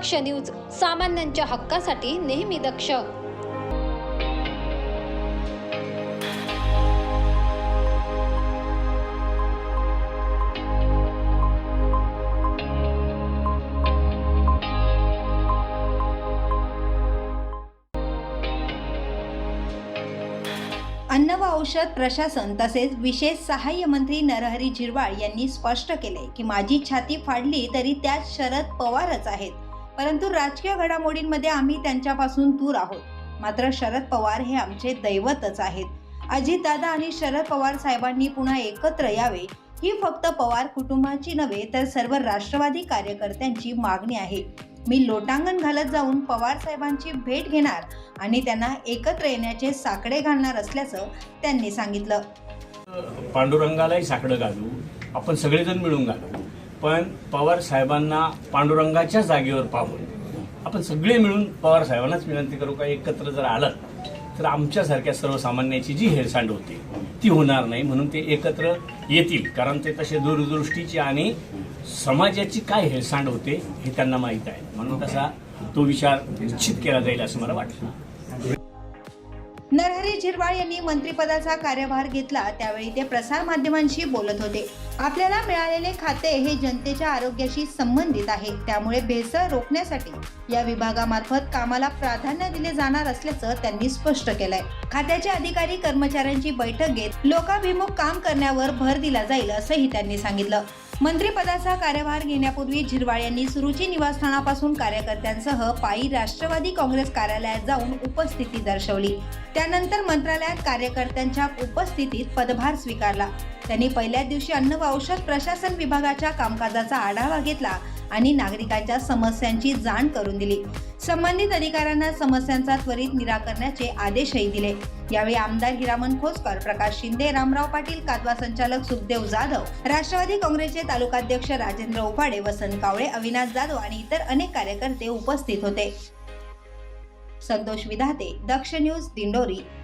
दक्ष news सामान्यांच्या हक्कासाठी नेहमी दक्ष. अन्न व औषध प्रशासन तसेच विशेष सहाय्य मंत्री नरहरी झिरवाळ यांनी स्पष्ट केले की माझी छाती फाडली तरी त्यात शरद पवारच आहेत. परंतु राजकीय घडामोडींमध्ये आम्ही त्यांच्यापासून दूर आहोत. मात्र शरद पवार हे आमचे दैवतच आहेत. अजितदादा आणि शरद पवार साहेबांनी पुन्हा एकत्र यावे ही फक्त पवार कुटुंबाची नव्हे तर सर्व राष्ट्रवादी कार्यकर्त्यांची मागणी आहे. मी लोटांगण घालत जाऊन पवार साहेबांची भेट घेणार आणि त्यांना एकत्र येण्याचे साकडे घालणार असल्याचं त्यांनी सांगितलं. पांडुरंगालाही साकडं घालू आपण सगळेजण मिळून घालू. पण पवार साहेबांना पांडुरंगाच्या जागेवर पाहून. आपण सगळे मिळून पवार साहेबांनाच विनंती करू का एकत्र जर आलं तर आमच्यासारख्या सर्वसामान्याची जी हेळसांड होती ती होणार नाही म्हणून ते एकत्र येतील. कारण ते तसे दूरदृष्टीची आणि समाजाची काय हेळसांड होते हे त्यांना माहीत आहे. म्हणून तसा तो विचार निश्चित केला जाईल असं मला वाटतं. नरहरी झिरवाळ यांनी मंत्रिपदाचा कार्यभार घेतला त्यावेळी ते प्रसार माध्यमांशी बोलत होते. आपल्याला मिळालेले खाते हे जनतेच्या आरोग्याशी संबंधित आहे. त्यामुळे भेसळ रोखण्यासाठी या विभागामार्फत कामाला प्राधान्य दिले जाणार असल्याचं त्यांनी स्पष्ट केलंय. खात्याचे अधिकारी कर्मचाऱ्यांची बैठक घेत लोकाभिमुख काम करण्यावर भर दिला जाईल असंही त्यांनी सांगितलं. मंत्रिपदाचा कार्यभार घेण्यापूर्वी झिरवाळ यांनी सुरुची निवासस्थानापासून कार्यकर्त्यांसह पायी राष्ट्रवादी काँग्रेस कार्यालयात जाऊन उपस्थिती दर्शवली. त्यानंतर मंत्रालयात कार्यकर्त्यांच्या उपस्थितीत पदभार स्वीकारला. त्यांनी पहिल्याच दिवशी अन्न व औषध प्रशासन विभागाच्या कामकाजाचा आढावा घेतला. आणि नागरिकांच्या समस्यांची जाण करून दिली. संबंधित अधिकाऱ्यांना समस्यांचा त्वरित निराकरणाचे आदेशही दिले. यावेळी आमदार हिरामन खोसकर प्रकाश शिंदे रामराव पाटील कादवा संचालक सुखदेव जाधव राष्ट्रवादी काँग्रेसचे तालुकाध्यक्ष राजेंद्र उफाडे वसंत कावळे अविनाश जाधव आणि इतर अनेक कार्यकर्ते उपस्थित होते. संतोष विधाते दक्ष न्यूज दिंडोरी.